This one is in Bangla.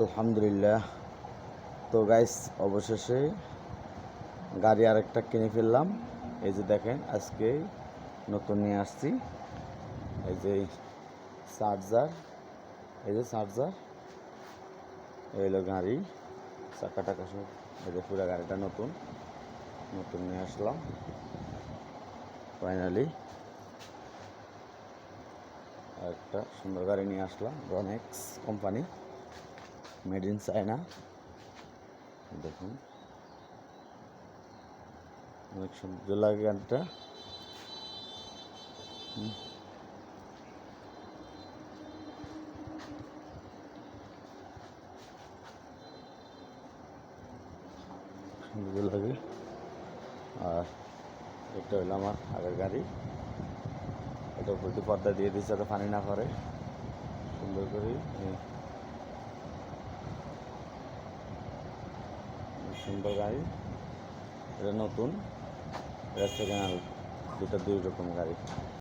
আলহামদুলিল্লাহ। তো গাইস অবশেষে গাড়ি আরেকটা কিনে ফেললাম। এই যে দেখেন, আজকে নতুন নিয়ে আসছি। এই যে চার্জার এই যে চার্জার এই হলো গাড়ি। চাকা টাকা সব, এই যে পুরো গাড়িটা নতুন নতুন নিয়ে আসলাম। ফাইনালি একটা সুন্দর গাড়ি নিয়ে আসলাম Ronex company made in China. দেখুন। অনেক সুন্দর লাগে গানটা। সুন্দর লাগে। আর এটা হলো আমার আগের গাড়ি। এটা উপর পর্দা দিয়ে দিচ্ছে যাতে পানি না পড়ে। সুন্দর করে। সুন্দর গাড়ি। এটা নতুন। এটা সেকেন্ড হ্যান্ড দুটা দুই রকম গাড়ি।